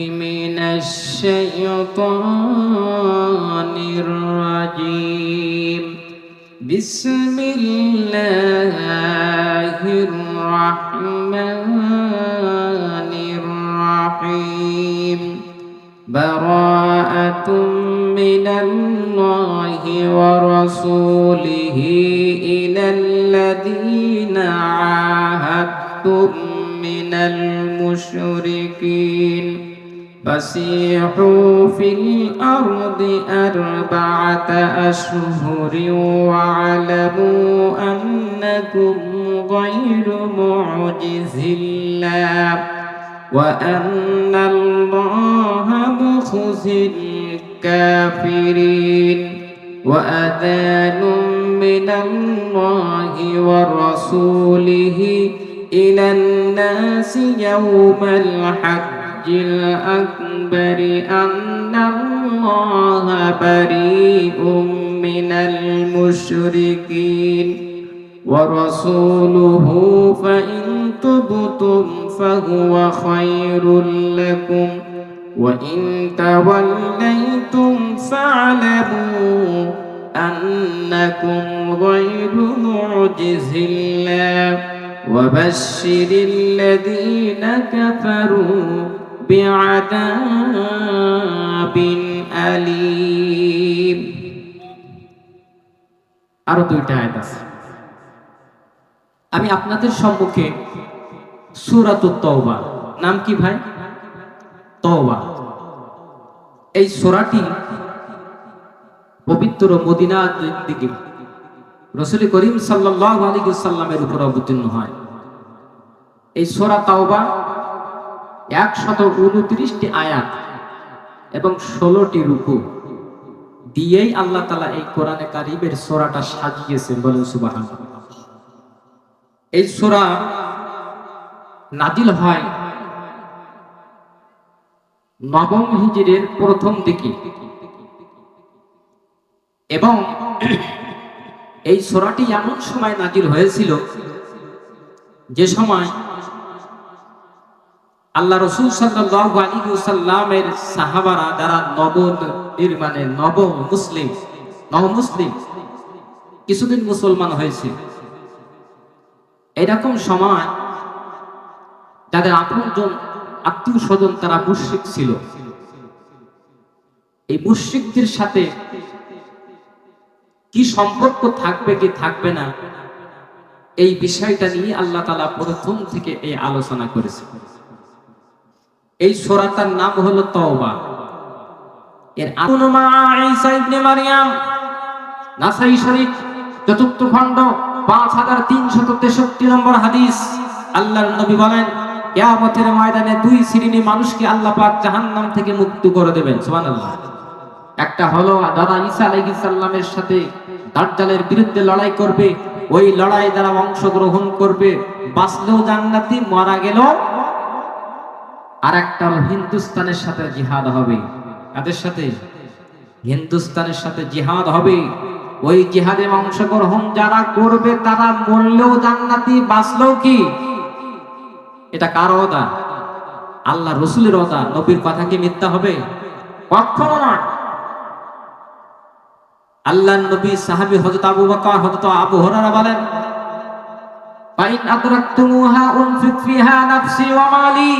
من الشيطان الرجيم. بسم الله الرحمن الرحيم. براءة من الله ورسوله إلى الذين عاهدتم من المشركين. فسيحوا في الأرض أربعة أشهر واعلموا أنكم غير معجز الله وأن الله مخزي الكافرين وأذان من الله ورسوله إلى الناس يوم الأكبر أن الله بريء من المشركين. ورسوله فإن تبتم فهو خير لكم. وإن توليتم فاعلموا أنكم غير معجز الله. وبشر الذين كفروا بعذاب أليم আরো দুইটা আয়াত আছে আমি আপনাদের সম্মুখে সুরাতুত তওবা নাম কি ভাই তওবা এই সূরাটি পবিত্র মদিনা দিকে রসুল করিম সাল্লাল্লাহু আলাইহি সাল্লামের উপর অবতীর্ণ হয় এই সূরা তাওবা একশত উনত্রিশটি আয়াত এবং ষোলোটি রুকু। দিয়েই আল্লাহ তালা এই কোরআনে কারিমের সোরাটা সাজিয়েছেন বলেন সুবাহান এই সোরা নাজিল হয় নবম হিজিরের প্রথম দিকে। এবং এই সোরাটি এমন সময় নাজিল হয়েছিল যে সময় আল্লাহ রসুল সাল্লাল্লাহু আলাইহি ওয়াসাল্লামের সাহাবারা যারা নব নির্মাণে নব মুসলিম নব মুসলিম কিছুদিন মুসলমান হয়েছে। এরকম সময় যাদের আপনজন আত্মীয় স্বজন তারা মুশরিক ছিল। এই মুশরিকদের সাথে কি সম্পর্ক থাকবে কি থাকবে না, এই বিষয়টা নিয়ে আল্লাহ তালা প্রথম থেকে এই আলোচনা করেছে। এই সোরাটার নাম হলো তওবা। এর আনুমা ঈসা ইবনে মারইয়াম নাসাই শরীফ, চতুর্থ খণ্ড, পাঁচ হাজার তিনশত নম্বর হাদিস। আল্লাহর নবী বলেন, কেয়ামতের ময়দানে দুই শ্রেণি মানুষকে আল্লাহ পাক জাহান্নাম থেকে মুক্ত করে দেবেন। সুবহানাল্লাহ। একটা হলো দাদা ঈসা আলাইহিস সালামের সাথে দাজ্জালের বিরুদ্ধে লড়াই করবে, ওই লড়াই দ্বারা অংশগ্রহণ করবে, বাঁচলেও জান্নাতি, মারা গেলেও আর একটা হিন্দুস্তানের সাথে জিহাদ হবে। কাদের সাথে? হিন্দুস্তানের সাথে জিহাদ হবে। ওই জিহাদে অংশগ্রহণ যারা করবে, তারা মরলেও জান্নাতি, বাঁচলেও কি? এটা কার অদা আল্লাহ রসুলের অদা নবীর কথা কি মিথ্যা হবে? কখনো না আল্লাহ নবী সাহাবী হযরত আবু বকর, হযরত আবু হুরায়রা বলেন, ফাইন আদরাকতুমুহা উনফিক ফিহা নাফসি ওয়া মালি।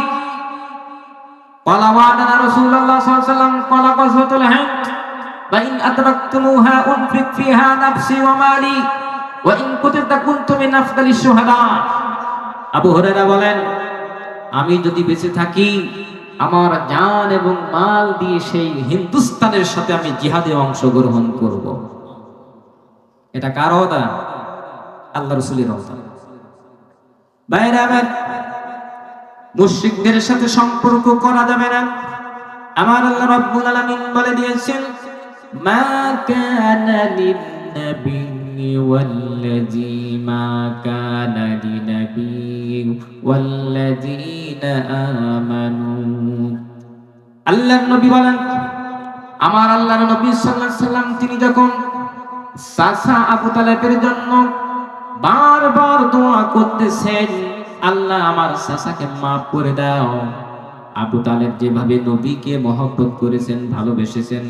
قال وعدنا رسول الله صلى الله عليه وسلم قال غزوة الهند وإن أدركتموها أنفق فيها نفسي ومالي وإن قتلت كنت من أفضل الشهداء আবু হুরায়রা বলেন আমি যদি বেঁচে থাকি আমার জান এবং মাল দিয়ে সেই হিন্দুস্তানের সাথে আমি জিহাদে অংশগ্রহণ করব এটা কার অদা আল্লাহ রসুলের অদা বাইরে আমার মুশরিকদের সাথে সম্পর্ক করা যাবে না। আমার আল্লাহ রাব্বুল আলামিন বলে দিয়েছেন, মা কানা ওয়াল্লাযী মা কানা লিন-নাবিয়্যি ওয়াল্লাযীনা আমানু। আল্লাহর নবী বলেন, আমার আল্লাহর নবী সাল্লাল্লাহু সাল্লাম, তিনি যখন সাসা আবু তালেবের জন্য বারবার দোয়া করতেছেন আল্লাহ আমার চাচাকে মাফ করে দাও। আবু তালেব যেভাবে নবীকে মহব্বত করেছেন, ভালোবেসেছেন,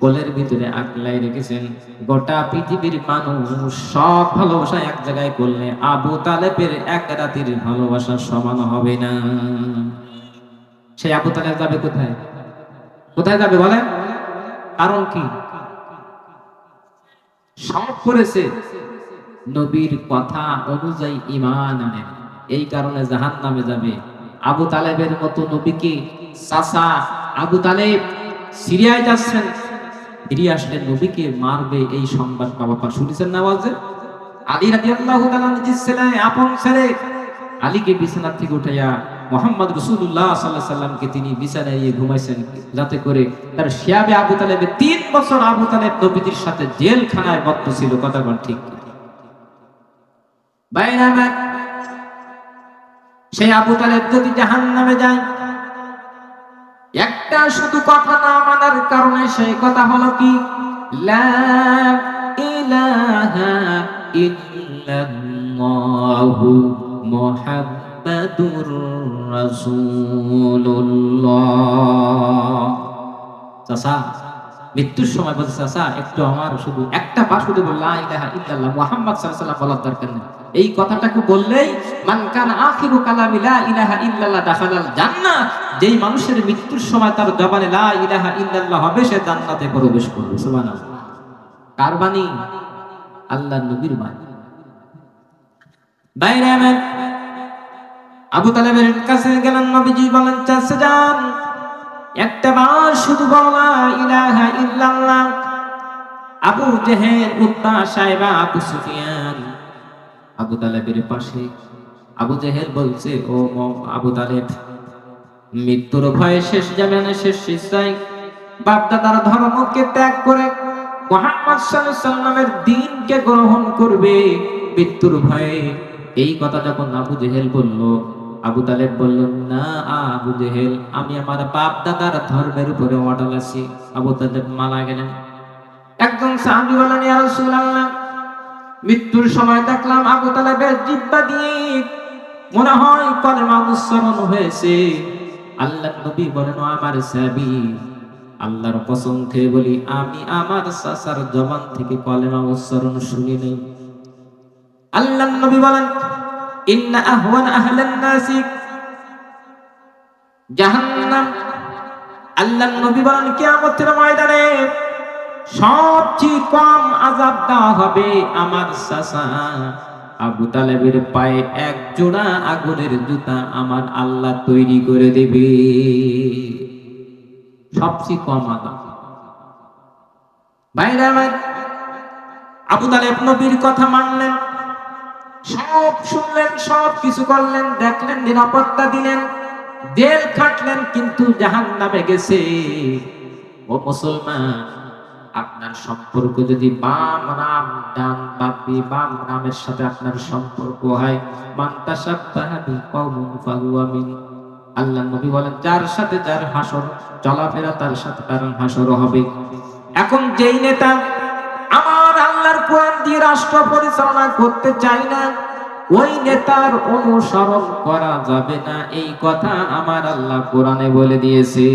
কোলের ভিতরে আকলাই রেখেছেন, গোটা পৃথিবীর মানুষ সব ভালোবাসা এক জায়গায় করলে আবু তালেবের এক রাতির ভালোবাসা সমান হবে না। সেই আবু তালেব যাবে কোথায়? কোথায় যাবে বলেন? কারণ কি? সব করেছে। নবীর কথা অনুযায়ী ইমান আনেন এই কারণে জাহান নামে যাবে। আবু তালেবের মতো নবীকে সাসা আবু তালেব সিরিয়ায় যাচ্ছেন। ফিরে আসলে নবীকে মারবে এই সংবাদ বাবা। শুনেছেন না আলী রাদিয়াল্লাহু তাআলা নিজের আপন ছেলে। আলীকে থেকে উঠাইয়া মোহাম্মদ রসুল্লাহ সাল্লাহ সাল্লামকে তিনি বিছানায় নিয়ে ঘুমাইছেন। যাতে করে তার শিয়াবে আবু তালেবে তিন বছর আবু তালেব নবীদের সাথে জেলখানায় বদ্ধ ছিল। কথা বল ঠিক কি? সেই আবু তালেব যদি জাহান নামে যায়, একটা শুধু কথা না মানার কারণে সেই কথা হলো কি? মুহাম্মাদুর চাচা মৃত্যুর সময় বলছে চাচা একটু আমার শুধু একটা বার শুধু বললা ইলাহা ইল্লাল্লাহ, মুহাম্মদ সাল্লাল্লাহু বলার দরকার নেই। এই কথাটাকে বললেই আখিরু ইলাহা ইল্লাল্লাহ দাখালাল জান্নাত, যেই মানুষের মৃত্যুর সময় তার জবানে লা ইলাহা ইল্লাল্লাহ হবে, সে জান্নাতে প্রবেশ করবে। সুবহানাল্লাহ। কার বাণী? আল্লাহর নবীর বাণী। বাইরে আবু তালেবের কাছে গেলেন নবীজি, বলেন, চাচা যান। একটা বার শুধু বলা ইলাহা ইল্লাল্লাহ। আবু জেহেল উদ্বা সাহেবা, আবু সুফিয়ান। আবু তালেবের পাশে আবু জেহেল বলছে, ও আবু তালেব, মৃত্যুর ভয়ে শেষ যাবে না, শেষ ইচ্ছায় বাপদাদার ধর্মকে ত্যাগ করে মোহাম্মদ সাল্লামের দিনকে গ্রহণ করবে। মৃত্যুর ভয়ে এই কথা যখন আবু জেহেল বলল আবু তালেব বলল না আবু জেহেল, আমি আমার বাপ দাদার ধর্মের উপরে অটল আছি। আবু তালেব মারা গেলেন। একজন সাহাবী বলেন ইয়া রাসূলুল্লাহ, মৃত্যুর সময় দেখলাম আবু তালেবের জিব্বা দিয়ে মনে হয় কলেমা উচ্চারণ হয়েছে। আল্লাহ নবী বলেন, "ও আমার সাহাবী, আল্লাহর কসম খেয়ে বলি, আমি আমার চাচার জবান থেকে কলেমা উচ্চারণ শুনি নাই। আল্লাহ নবী বলেন আগুনের জুতা আমার আল্লাহ তৈরি করে দেবে। সবচেয়ে কম আযাব। ভাইরা আবু তালেব নবীর কথা মানলেন। সব শুনলেন, সব কিছু করলেন, দেখলেন, নিরাপত্তা দিলেন, জেল খাটলেন, কিন্তু জাহান নামে গেছে। ও মুসলমান, আপনার সম্পর্ক যদি বাম রাম ডান বাপি, বাম রামের সাথে আপনার সম্পর্ক হয় মান্তা সাব্বাহাবি কওমুন ফাহুয়া মিন। আল্লাহ নবী বলেন, যার সাথে যার হাসর, চলাফেরা তার সাথে তার হাসর হবে। এখন যেই নেতা কোরআন দিয়ে রাষ্ট্র পরিচালনা করতে চাই না, ওই নেতার অনুসরণ করা যাবে না। এই কথা আমার আল্লাহ কোরআনে বলে দিয়েছে।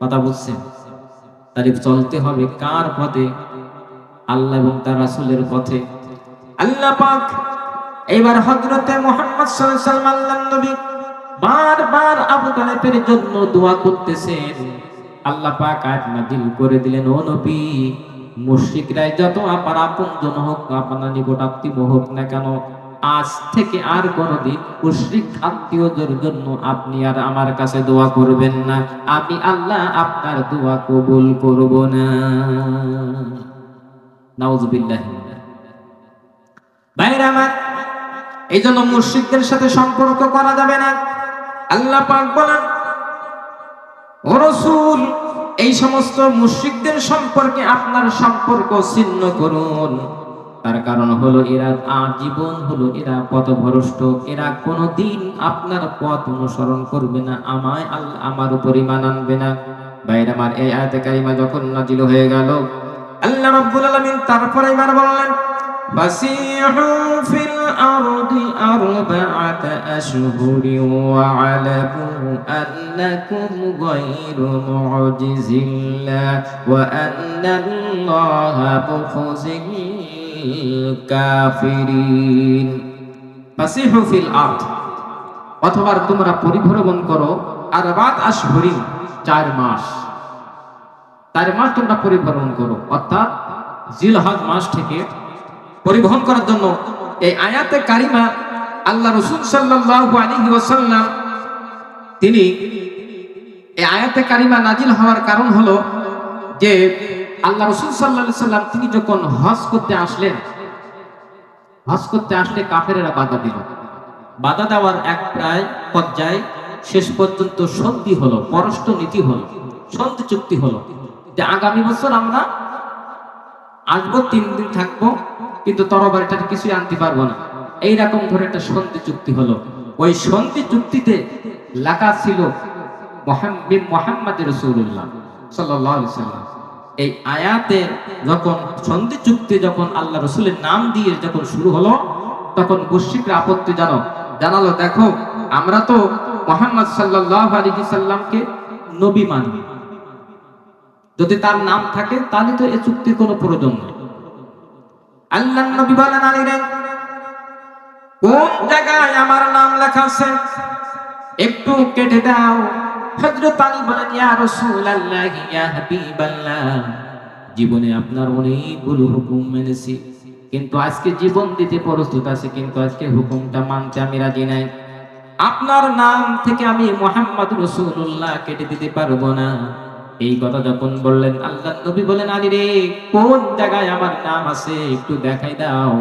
কথা বুঝছেন তারিফ চলতে হবে কার পথে? আল্লাহ এবং তার রাসূলের পথে। আল্লাহ পাক এইবার হযরতে মুহাম্মদ সাল্লাল্লাহু আলাইহি নবী বারবার আবু তালেবের জন্য দোয়া করতেছেন। আল্লাহ পাক আয়াত নাযিল করে দিলেন, ও নবী মুশরিকরাই যত আপনার আপনজন হোক, আপনার নিকট আত্মীয় হোক না কেন, আজ থেকে আর কোনদিন মুশরিক আত্মীয়দের জন্য আপনি আর আমার কাছে দোয়া করবেন না। আমি আল্লাহ আপনার দোয়া কবুল করব না। নাউজুবিল্লাহ। ভাইরা আমার এই জন্য মুশরিকদের সাথে সম্পর্ক করা যাবে না। আল্লাহ পাক বলেন, ও রাসূল এই সমস্ত মুশ্রিকদের সম্পর্কে আপনার সম্পর্ক ছিন্ন করুন। তার কারণ হলো এরা আজীবন হলো এরা পথ পথভ্রষ্ট, এরা কোনো দিন আপনার পথ অনুসরণ করবে না, আমায় আল্লাহ আমার উপরই মানানবে না। বাইরে আমার এই আয়াতে কারিমা যখন নাজিল হয়ে গেল, আল্লাহ রাব্বুল আলামিন তারপরে এবার বললেন فسيحوا في الأرض أربعة أشهر وعلموا أنكم غير معجز الله وأن الله مخزي الكافرين فسيحوا في الأرض অথবা তোমরা পরিভ্রমণ করো আর বাদ আসহরি চার মাস চার মাস তোমরা পরিভ্রমণ করো অর্থাৎ জিলহাজ মাস থেকে পরিবহন করার জন্য এই আয়াতে কারিমা আল্লাহ রসুল সাল্লাল্লাহু আলাইহি ওয়াসাল্লাম, তিনি এই আয়াতে কারিমা নাজিল হওয়ার কারণ হলো যে আল্লাহ রসুল সাল্লাহ সাল্লাম তিনি যখন হজ করতে আসলেন, হজ করতে আসলে কাফেরেরা বাধা দিল। বাধা দেওয়ার এক প্রায় পর্যায়ে শেষ পর্যন্ত সন্ধি হলো, পররাষ্ট্র নীতি হলো, সন্ধি চুক্তি হলো যে আগামী বছর আমরা আসব, তিন দিন থাকব কিন্তু তরবারিটা কিছুই আনতে পারব না। এইরকম ধরে একটা সন্ধি চুক্তি হলো। ওই সন্ধি চুক্তিতে লেখা ছিল মোহাম্মদ রসুল্লাহ সাল্লাম। এই আয়াতে যখন সন্ধি চুক্তি যখন আল্লাহ রসুলের নাম দিয়ে যখন শুরু হলো, তখন মুশিকরা আপত্তি জানো জানালো, দেখো, আমরা তো মোহাম্মদ সাল্লাহ আলী সাল্লামকে নবী মানি। যদি তার নাম থাকে, তাহলে তো এই চুক্তির কোনো প্রয়োজন নেই। আল্লাহ নবী বলেন আলীরে কোন জায়গায় আমার নাম লেখা আছে? একটু কেটে দাও। হযরত আলী বলেন, ইয়া রাসূলুল্লাহ, ইয়া হাবিবাল্লাহ, জীবনে আপনার অনেকগুলো হুকুম মেনেছি। কিন্তু আজকে জীবন দিতে প্রস্তুত আছে, কিন্তু আজকে হুকুমটা মানতে আমি রাজি নাই। আপনার নাম থেকে আমি মোহাম্মদ রসুল্লাহ কেটে দিতে পারব না। এই কথা যখন বললেন, আল্লাহ নবী বলেন আলী রে, কোন জায়গায় আমার নাম আছে একটু দেখাই দাও?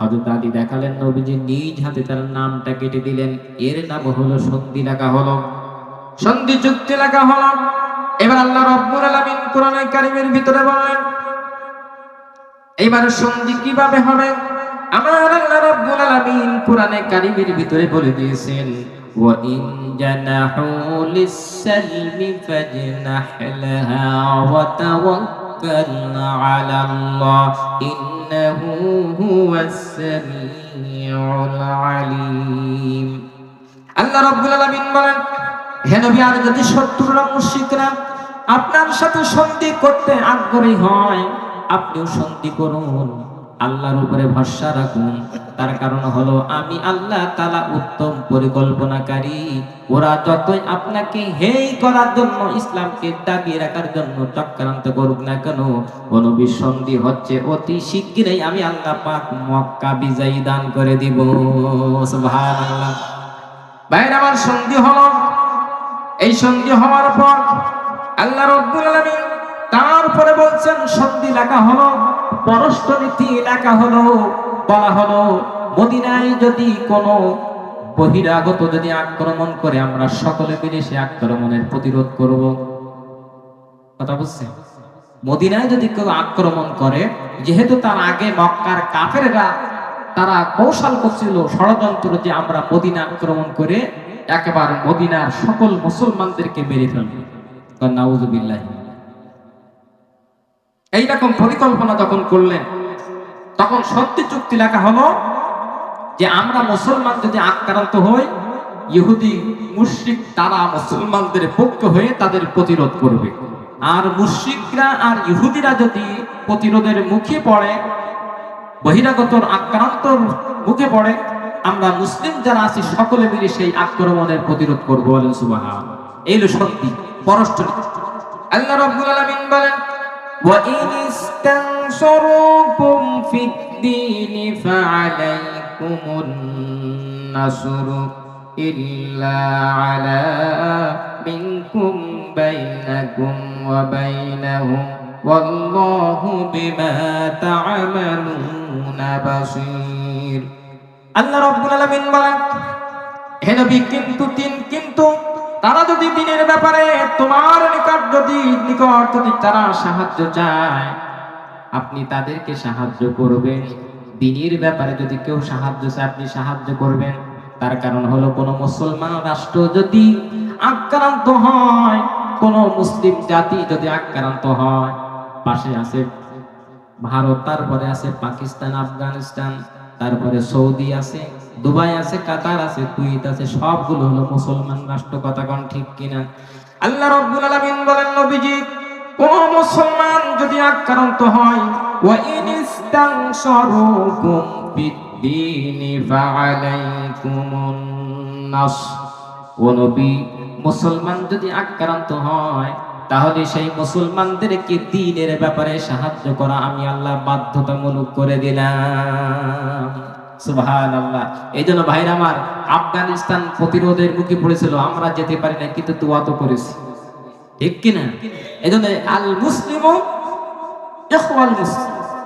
হযরত আলী দেখালেন নবীজি নিজ হাতে তার নামটা কেটে দিলেন। এর নাম হলো সন্ধি লেখা হলো সন্ধি চুক্তি লেখা হলো এবার আল্লাহ রব্বুল আলামিন কোরআনে কারিমের ভিতরে বলেন এইবার সন্ধি কীভাবে হবে? আমার আল্লাহ রব্বুল আলামিন কোরআনে কারিমের ভিতরে বলে দিয়েছেন وإن جنحوا للسلم فاجنح لها وتوكل على الله إنه هو السميع العليم আল্লাহ রব্বুল আলামিন বলেন হে নবী আর যদি শত্রুরা মুশরিকরা আপনার সাথে সন্ধি করতে আগ্রহী হয় আপনিও সন্ধি করুন আল্লাহর উপরে ভরসা রাখুন। তার কারণ হলো, আমি আল্লাহ তালা উত্তম পরিকল্পনাকারী। ওরা যতই আপনাকে হেই করার জন্য ইসলামকে দাবিয়ে রাখার জন্য চক্রান্ত করুক না কেন কোন বিসন্ধি হচ্ছে অতি শিগগিরই আমি আল্লাহ পাক মক্কা বিজয়ী দান করে দিব। আমার সন্ধি হলো। এই সন্ধি হওয়ার পর আল্লাহ রব্বুল আলামিন তারপরে বলছেন, সন্ধি লেখা হলো পররাষ্ট্র নীতি লেখা হলো, বলা হলো, মদিনায় যদি কোনো বহিরাগত যদি আক্রমণ করে, আমরা সকলে মিলে সে আক্রমণের প্রতিরোধ করব। কথা বুঝছে মদিনায় যদি কেউ আক্রমণ করে, যেহেতু তার আগে মক্কার কাফেররা, তারা কৌশল করছিল, ষড়যন্ত্র যে আমরা মদিনা আক্রমণ করে, একেবারে মদিনার সকল মুসলমানদেরকে মেরে ফেলব। নাউজুবিল্লাহ। এইরকম পরিকল্পনা যখন করলেন। তখন সত্যি চুক্তি লেখা হলো যে আমরা মুসলমান যদি আক্রান্ত হই, ইহুদি, মুশরিক তারা মুসলমানদের পক্ষ হয়ে তাদের প্রতিরোধ করবে। আর মুশরিকরা আর ইহুদিরা যদি প্রতিরোধের মুখে পড়ে, বহিরাগতর আক্রান্তর মুখে পড়ে, আমরা মুসলিম যারা আছি সকলে মিলে সেই আক্রমণের প্রতিরোধ করব বলেন সুবাহ এই হলো সত্যি, পররাষ্ট্র আল্লাহ রাব্বুল আলামিন বলেন وإن استنصروكم في الدين فعليكم النصر إلا على منكم بينكم وبينهم والله بما تعملون بصير আল্লাহ রাব্বুল আলামিন বলেন হে নবী কিন্তু তিন কিন্তু তারা যদি দিনের ব্যাপারে তোমার নিকট যদি নিকট যদি তারা সাহায্য চায়, আপনি তাদেরকে সাহায্য করবেন। দিনের ব্যাপারে যদি কেউ সাহায্য চায়, আপনি সাহায্য করবেন। তার কারণ হলো কোন মুসলমান রাষ্ট্র যদি আক্রান্ত হয়, কোন মুসলিম জাতি যদি আক্রান্ত হয়, পাশে আছে ভারত, তারপরে আছে পাকিস্তান, আফগানিস্তান, তারপরে সৌদি আছে। দুবাই আছে, কাতার আছে কুইত আছে, সবগুলো হলো মুসলমান রাষ্ট্র, কথা কোন ঠিক কিনা? আল্লাহ রাব্বুল আলামিন বলেন, নবীজি, ও মুসলমান, যদি আক্রান্ত হয় ওয়া ইন ইস্তানসারুকুম বিদ্দীনি ফাআলাইকুমুন নাস। ও নবী, মুসলমান যদি আক্রান্ত হয়, তাহলে সেই মুসলমানদেরকে দিনের ব্যাপারে সাহায্য করা আমি আল্লাহ বাধ্যতামূলক করে দিলাম। সুবহান আল্লাহ এই জন্য ভাইরা আমার, আফগানিস্তান প্রতিরোধের মুখে পড়েছিল, আমরা যেতে পারি না কিন্তু তুয়া তো করেছি। ঠিক কিনা এই জন্য আল মুসলিম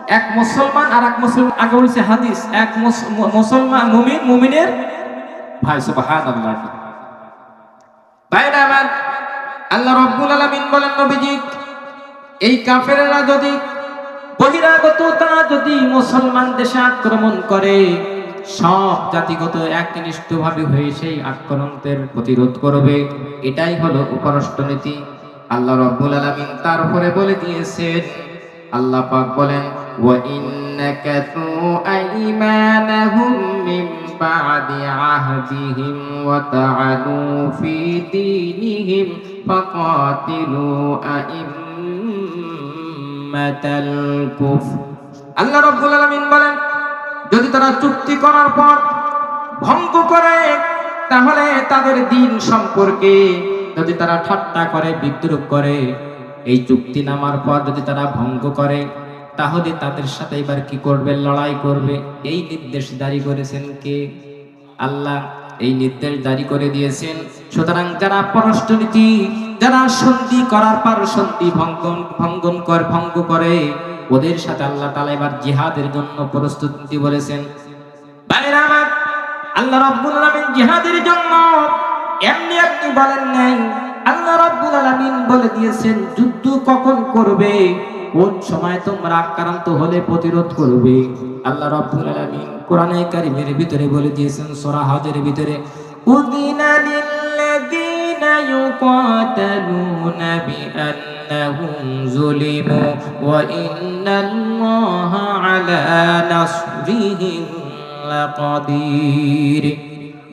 এক মুসলমান আর এক মুসলিম, আগে বলছে হাদিস, এক মুস- মুসলমান, মুমিন, মুমিনের ভাই সুবহান আল্লাহ ভাইরা আমার, আল্লাহ রাব্বুল আলামিন বলেন নবীজি, এই কাফেররা যদি বহিরাগত তারা যদি মুসলমান দেশে আক্রমণ করে, সব জাতিগত একনিষ্ঠ ভাবে হয়ে সেই আক্রমণের প্রতিরোধ করবে। এটাই হলো উপরাষ্ট্রনীতি। আল্লাহ রব্বুল আলামিন তারপরে বলে দিয়েছেন, আল্লাহ পাক বলেন কুফর আল্লাহ রাব্বুল আলামিন বলেন, যদি তারা চুক্তি করার পর ভঙ্গ করে, তাহলে তাদের দিন সম্পর্কে যদি তারা ঠাট্টা করে, বিদ্রুপ করে, এই চুক্তি নামার পর যদি তারা ভঙ্গ করে, তাহলে তাদের সাথে এবার কি করবে? লড়াই করবে। এই নির্দেশ জারি করেছেন কে? আল্লাহ। এই নির্দেশ জারি করে দিয়েছেন। সুতরাং যারা পররাষ্ট্রনীতি যারা সন্ধি করার পর সন্ধি ভঙ্গন ভঙ্গন কর, ভঙ্গ করে, ওদের সাথে আল্লাহ তালা এবার জিহাদের জন্য প্রস্তুতি বলেছেন। ভাইরা আমার, আল্লাহ রাব্বুল আলামিন জিহাদের জন্য এমনি আপনি বলেন নাই। আল্লাহ রাব্বুল আলামিন বলে দিয়েছেন, যুদ্ধ কখন করবে? কোন সময় তোমরা আক্রান্ত হলে প্রতিরোধ করবে? আল্লাহ রাব্বুল আলামিন কোরআনে কারিমের ভিতরে বলে দিয়েছেন, সূরা হজের ভিতরে উদিনা লিল্লাযীনা ইউকাতালুনা বিআন্নাহুম যুলিমু ওয়া ইন্নাল্লাহা আলা নাসরিহিম লাকাদির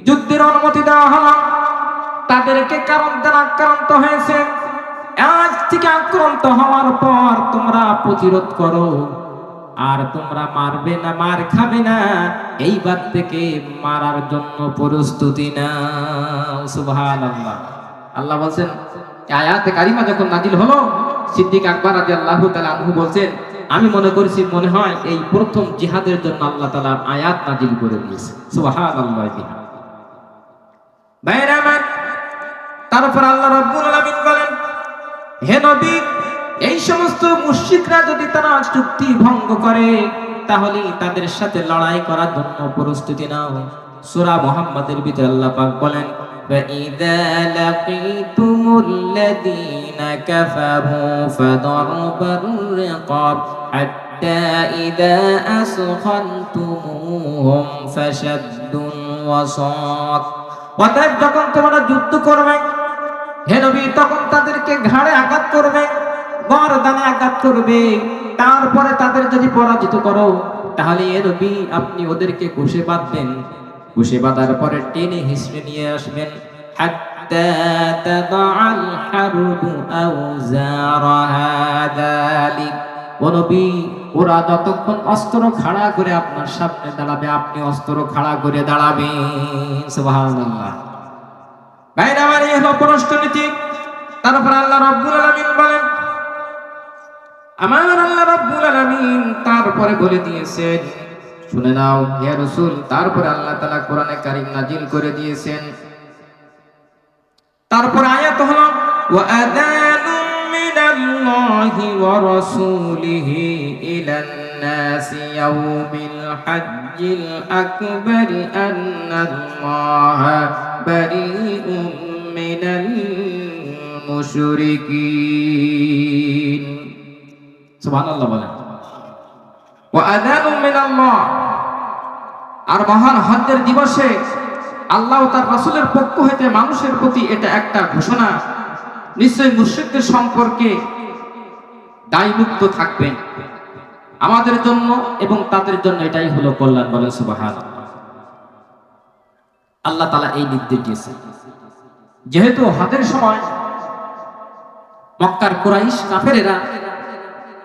যুদ্ধের অনুমতি দেওয়া হলো। তাদেরকে কারণ দ্বারা আক্রান্ত হয়েছে। আজ থেকে আক্রান্ত হওয়ার পর তোমরা প্রতিরোধ করো। আর তোমরা মারবে না, মার খাবে না। এইবার থেকে মারার জন্য প্রস্তুতি না সুবহান আল্লাহ বলছেন আয়াতে কারিমা যখন নাজিল হলো, সিদ্দিক আকবর রাজি আল্লাহ আনহু বলছেন, আমি মনে করছি মনে হয় এই প্রথম জিহাদের জন্য আল্লাহ তালা আয়াত নাজিল করে দিয়েছে। তারপর আল্লাহ রাব্বুল আলামিন বলেন, হে নবী, এই সমস্ত মুশরিকরা যদি তারা চুক্তি ভঙ্গ করে তাহলে তাদের সাথে লড়াই করার জন্য প্রস্তুতি নাও। সূরা মুহাম্মাদের ভিতরে আল্লাহ পাক বলেন فَإِذَا لَقِيتُمُ الَّذِينَ كَفَرُوا فَضَرْبَ الرِّقَابِ حَتَّى إِذَا أَثْخَنْتُمُوهُمْ فَشَدُّوا الْوَسَاطَ অতএব যখন তোমরা যুদ্ধ করবে হে নবী তখন তাদেরকে ঘাড়ে আঘাত করবে গরদানে আঘাত করবে তারপরে তাদের যদি পরাজিত করো তাহলে এ নবী আপনি ওদেরকে ঘষে বাঁধবেন ঘষে বাঁধার পরে টেনে হিসড়ে নিয়ে আসবেন حتى تضع الحرب أوزارها ذلك ও নবী ওরা যতক্ষণ অস্ত্র খাড়া করে আপনার সামনে দাঁড়াবে আপনি অস্ত্র খাড়া করে দাঁড়াবেন সুবহানাল্লাহ ভাইরা আমার এই হলো পররাষ্ট্রনীতি তারপর আল্লাহ রাব্বুল আলামিন বলেন আমার আল্লাহ রাব্বুল আলামিন তারপরে বলে দিয়েছেন শুনে নাও হে রাসূল তারপরে আল্লাহ তাআলা কোরআনে কারীম নাজিল করে দিয়েছেন তারপর আয়াত হলো وأذان من الله ورسوله إلى الناس يوم الحج الأكبر أن الله بريء من المشركين سبحان الله বলেন وأذان من الله আর মহান হজ্জের দিবসে আল্লাহ তার রাসূলের পক্ষ হইতে মানুষের প্রতি এটা একটা ঘোষণা, নিশ্চয় মুশরিকদের সম্পর্কে দায়মুক্ত থাকবেন। আমাদের জন্য এবং তাদের জন্য এটাই হলো কল্যাণ বলে সুবাহান। আল্লাহ তালা এই নির্দেশ দিয়েছে যেহেতু হাতের সময় মক্কার কোরাইশ কাফেরেরা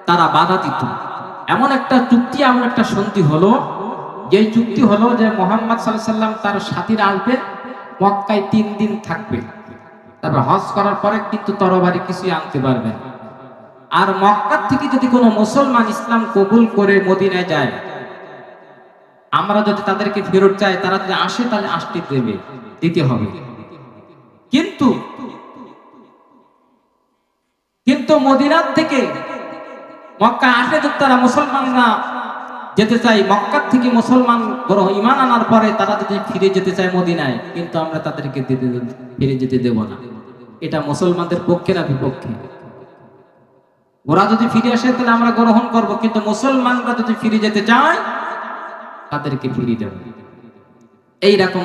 তারা বাধা দিত, এমন একটা চুক্তি, এমন একটা সন্ধি হলো যে চুক্তি হলো যে মোহাম্মদ সাল্লাম তার সাথীরা আসবে, মক্কায় তিন দিন থাকবে তারপর হজ করার পরে কিন্তু তরবারি কিছুই আনতে পারবে। আর মক্কার থেকে যদি কোনো মুসলমান ইসলাম কবুল করে মদিনায় যায়, আমরা যদি তাদেরকে ফেরত চাই, তারা যদি আসে, তাহলে আসতে দেবে, দিতে হবে কিন্তু কিন্তু মদিনার থেকে মক্কা আসে যদি তারা মুসলমানরা যেতে চাই মক্কার থেকে মুসলমান বড় ইমান আনার পরে তারা যদি ফিরে যেতে চায় মদিনায়, কিন্তু আমরা তাদেরকে ফিরে যেতে দেব না। এটা মুসলমানদের পক্ষে না বিপক্ষে? ওরা যদি ফিরে আসে, তাহলে আমরা গ্রহণ করব, কিন্তু মুসলমানরা যদি ফিরে যেতে চায়, তাদেরকে ফিরিয়ে দেব। এইরকম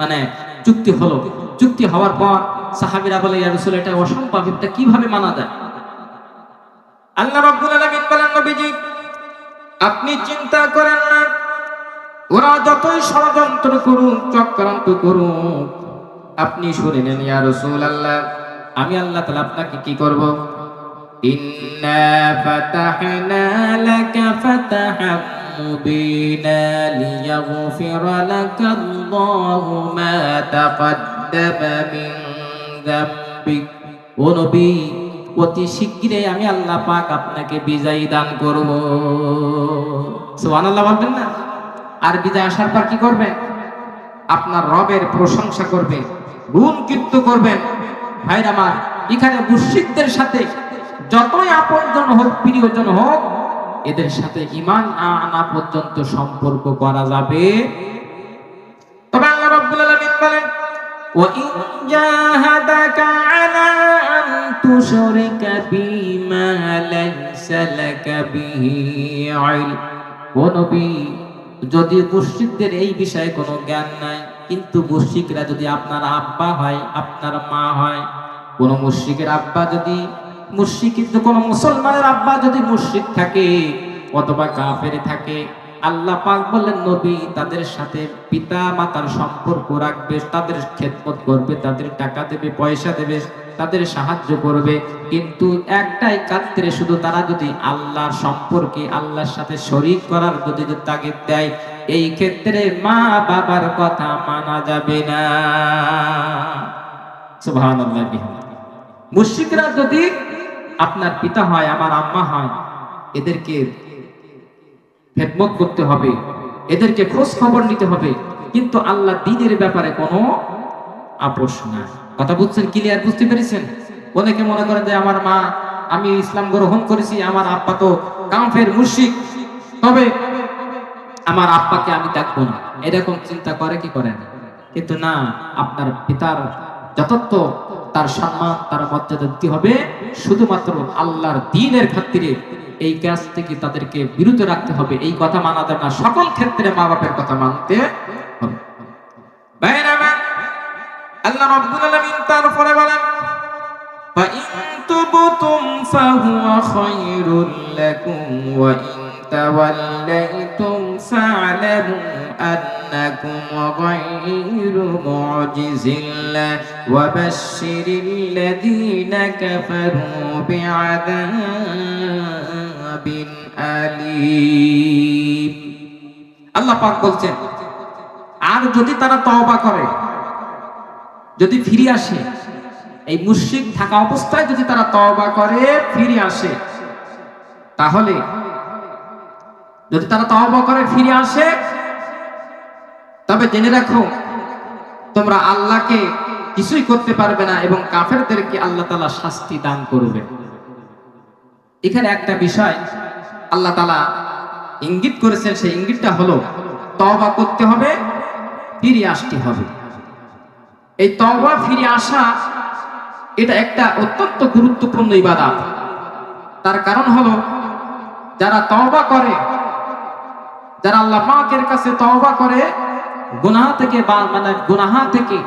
মানে চুক্তি হলো। চুক্তি হওয়ার পর সাহাবিরা বলে, ইয়া রাসূল, এটা অসম্ভব। এটা কীভাবে মানা যায়? আল্লাহ রাব্বুল বলেন আপনি চিন্তা করেন না। ওরা যতই ষড়যন্ত্র করুক, চক্রান্ত করুক, আপনি শুনে নেন, ইয়া রাসূলুল্লাহ, আমি আল্লাহ তাআলা আপনাকে কি করব? ইন্না ফাতাহনা লাকা ফাতাহাম মুবিনা লিয়াগফিরা লাকা আল্লাহু মা তাকদ্দামা মিন যামবিক ও নবী অতি শীঘ্রই আমি আল্লাহ পাক আপনাকে বিজয় দান করব। সুবহানাল্লাহ বলবেন না? আর বিজয় আসার পর কি করবেন আপনার রবের প্রশংসা করবে, গুণ কীর্ত করবেন ভাইর আমার, এখানে মুশরিকদের সাথে যতই আপনজন হোক, প্রিয়জন হোক, এদের সাথে ইমান না আনা পর্যন্ত সম্পর্ক করা যাবে। তবে আল্লাহ রাব্বুল আলামিন বলেন, ওয়া ইন জাহাদাকা تُشْرِكَ بِمَا لَيْسَ لَكَ بِهِ عِلْمٌ ও নবী যদি মুশরিকদের এই বিষয়ে কোনো জ্ঞান নাই কিন্তু মুশরিকরা যদি আপনার আব্বা হয় আপনার মা হয় কোন মুশরিকের আব্বা যদি মুশরিক কিন্তু কোনো মুসলমানের আব্বা যদি মুশরিক থাকে অথবা কাফের থাকে আল্লাহ পাক বললেন নবী তাদের সাথে পিতা মাতার সম্পর্ক রাখবে তাদের খেদমত করবে তাদের টাকা দেবে পয়সা দেবে তাদের সাহায্য করবে কিন্তু একটাই কাত্রে শুধু তারা যদি আল্লাহর সম্পর্কে, আল্লাহর সাথে শরিক করার যদি তাগিদ দেয়, এই ক্ষেত্রে মা বাবার কথা মানা যাবে না। মুশরিকরা যদি আপনার পিতা হয়, আমার আম্মা হয়, এদেরকে খেদমত করতে হবে, এদেরকে খোঁজ খবর নিতে হবে, কিন্তু আল্লাহ দিনের ব্যাপারে কোনো আপোষ না কথা বুঝছেন ক্লিয়ার বুঝতে পেরেছেন? অনেকে মনে করেন যে আমার মা, আমি ইসলাম গ্রহণ করেছি, আমার আব্বা তো কাফের, মুশরিক। তবে আমার আব্বাকে আমি ডাকবো না। এরকম চিন্তা করে কি করে না? কিন্তু না, আপনার পিতার যথার্থ তার সম্মান, তার মর্যাদা দিতে হবে। শুধুমাত্র আল্লাহর দিনের খাতিরে এই কাজ থেকে তাদেরকে বিরত রাখতে হবে। এই কথা মানা যাবে না। সকল ক্ষেত্রে মা বাপের কথা মানতে হবে ভাইরা আমার, আল্লাহ রাব্বুল আলামিন তারপরে বলেন فإن تبتم فهو خير لكم وإن توليتم فاعلموا أنكم غير معجز الله وبشر الذين كفروا بعذاب أليم আল্লাহ পাক বলছেন আর যদি তারা তওবা করে যদি ফিরে আসে, এই মুশরিক থাকা অবস্থায় যদি তারা তওবা করে, ফিরে আসে, তাহলে যদি তারা তওবা করে, ফিরে আসে, তবে জেনে রাখো, তোমরা আল্লাহকে কিছুই করতে পারবে না এবং কাফেরদেরকে আল্লাহ তাআলা শাস্তি দান করবে। এখানে একটা বিষয় আল্লাহ তাআলা ইঙ্গিত করেছেন, সেই ইঙ্গিতটা হলো, তওবা করতে হবে, ফিরে আসতে হবে। এই তওবা ফিরে আসা, এটা একটা অত্যন্ত গুরুত্বপূর্ণ ইবাদত। তার কারণ হলো, যারা তওবা করে, যারা আল্লাহ পাকের কাছে তওবা করে, গুনাহ থেকে বা মানে গুনাহা থেকে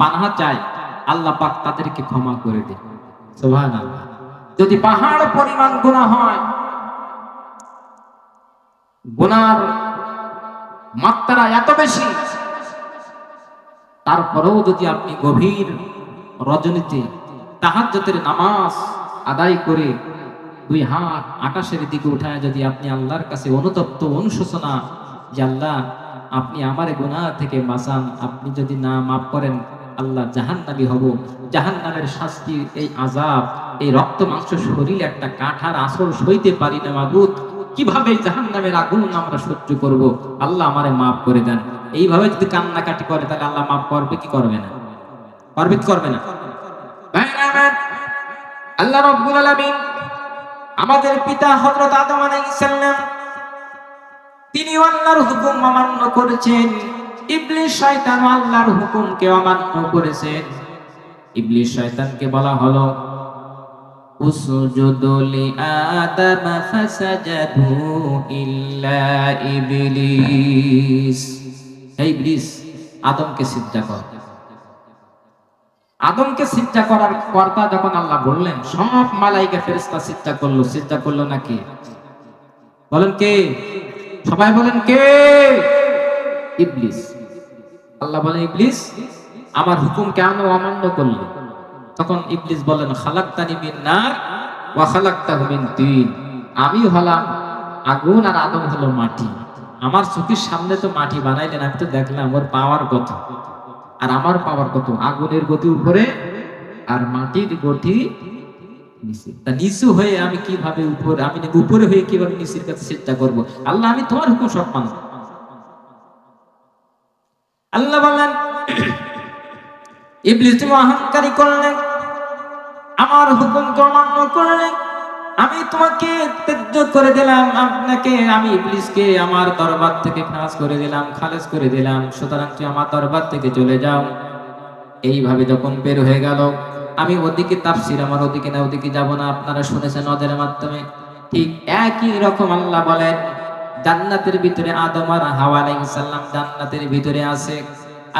পানাহা চায়, আল্লাহ পাক তাদেরকে ক্ষমা করে দেয় যদি পাহাড় পরিমাণ গুনাহ হয়, গুনার মাত্রা এত বেশি তারপরেও যদি আপনি গভীর রজনীতে তাহাজ্জতের নামাজ আদায় করে দুই হাত আকাশের দিকে উঠায় যদি আপনি আল্লাহর কাছে অনুতপ্ত অনুশোচনা যে আল্লাহ, আপনি আমার গুনাহ থেকে বাঁচান, আপনি যদি না মাফ করেন, আল্লাহ জাহান্নাবী হব। জাহান্নামের শাস্তি এই আজাব এই রক্ত মাংস শরীর একটা কাঠার আসর সইতে পারি না মাবুদ। কীভাবে জাহান্নামের আগুন আমরা সহ্য করব? আল্লাহ আমারে মাফ করে দেন। এইভাবে যদি কান্নাকাটি করে, তাহলে আল্লাহ মাফ করবে, কি করবে না? করবে, কি করবে না? আল্লাহ রব্বুল আলামিন আমাদের পিতা হযরত আদম আলাইহিস সালাম, তিনি আল্লাহর হুকুম অমান্য করেছেন। ইবলিস শয়তান আল্লাহর হুকুমকে অমান্য করেছেন। ইবলিস শয়তানকে বলা হলো লিআদম ফাসাজাদু ইল্লা ইবলিস। ইবলিস, আদমকে সিজদা কর। আদমকে সিজদা করার কর্তা যখন আল্লাহ বললেন, সব মালাইকা ফেরেশতা সিজদা করল সিজদা করল নাকি বলেন কে? সবাই বলেন কে? ইবলিস। আল্লাহ বলেন, ইবলিস, আমার হুকুম কেন অমান্য করলি? তখন ইবলিস বলেন খালাক্তানি মিন নার ওয়া খালাক্তাহু মিন তিন। আমি হলাম আগুন আর আদম হলো মাটি। আমার চোখের সামনে তো মাটি বানাইলেন, আমি তো দেখলাম ওর পাওয়ার কত। আর আমার পাওয়ার কত? আগুনের গতি উপরে আর মাটির গতি নিচে। তা নিচু হয়ে আমি কীভাবে উপরে আমি উপরে হয়ে কীভাবে নিচের কাছে চেষ্টা করব? আল্লাহ, আমি তোমার হুকুম সব মানব আল্লাহ বলেন, ইবলিস তুমি অহংকারী করলেন আমার হুকুমকে অমান্য করলেন আমি তোমাকে ত্যায্য করে দিলাম, আপনাকে আমি ইবলিসকে আমার দরবার থেকে খাস করে দিলাম খালেজ করে দিলাম। সুতরাং তুই আমার দরবার থেকে চলে যাও। এইভাবে যখন বের হয়ে গেল, আমি ওদিকে তাফসির, আমার ওদিকে না, ওদিকে যাব না, আপনারা শুনেছেন ওদের মাধ্যমে। ঠিক একই রকম আল্লাহ বলেন, জান্নাতের ভিতরে আদম আর হাওয়া আলাইহিস সালাম জান্নাতের ভিতরে আছে।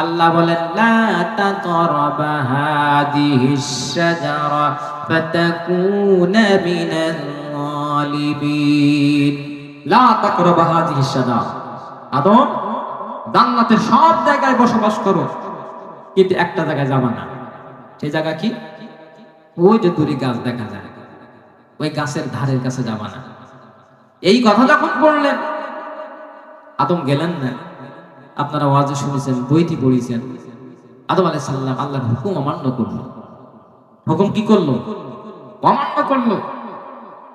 আল্লাহ বলেন, লা তাকরাবা হাদিহিস শাজারা ফাতাকুনা মিনাল গালিবিন। লা তাকরাবা হাযিহি শাজারা। আদম, জান্নাতের সব জায়গায় বসবাস করো, কিন্তু একটা জায়গায় যাবা না। সেই জায়গা কি? ওই যে দূরে গাছ দেখা যায়, ওই গাছের ধারের কাছে যাবা না। এই কথা যখন বললেন, আদম গেলেন না। আপনারা ওয়াজে শুনেছেন, বইটি পড়িয়েছেন। আদম আলাইহিস সালাম আল্লাহর হুকুম অমান্য করল। হুকুম কি করল? অমান্য করল।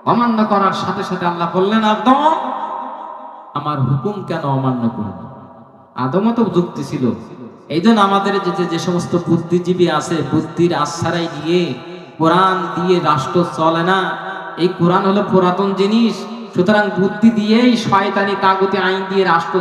অমান্য করার সাথে সাথে আল্লাহ বললেন, আদম, আমার হুকুম কেন অমান্য করল? আদমও তো যুক্তি ছিল। এই জন্য আমাদের যে যে- সমস্ত বুদ্ধিজীবী আছে, বুদ্ধির আশ্রায় দিয়ে কোরআন দিয়ে রাষ্ট্র চলে না, এই কোরআন হলো পুরাতন জিনিস। সুতরাং বুদ্ধি দিয়েই শয়তানি কাগতি আইন দিয়ে রাষ্ট্র